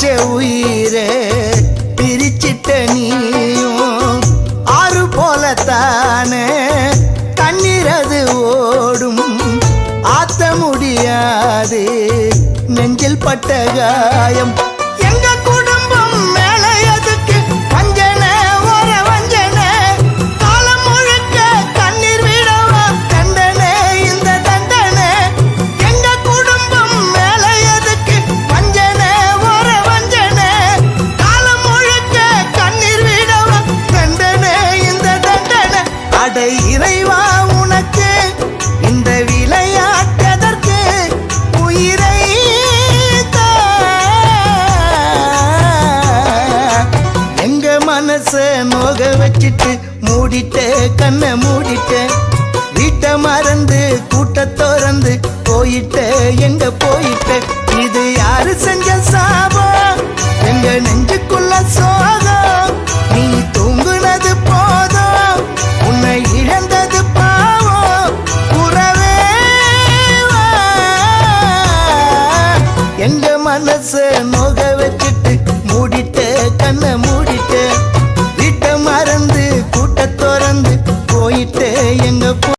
வச்ச உயிரே பிரிச்சிட்ட நீயும் ஆறு போலத்தானே. கண்ணீரது ஓடும் ஆத்த முடியாது. நெஞ்சில் பட்ட காயம் உனக்கு இந்த விளையாட்டதற்கு உயிரை எங்க மனச நோக வச்சிட்டு மூடிட்ட கண்ணை மூடிட்ட வீட்டை மறந்து கூட்ட திறந்து போயிட்ட எங்க போயிட்ட? இது யாரு செஞ்ச சாபம்? எங்க நெஞ்ச மனச நோக வச்சுட்டு மூடிட்ட கண்ணை மூடிட்ட வீட்டை மறந்து கூட்ட திறந்து போயிட்டு எங்க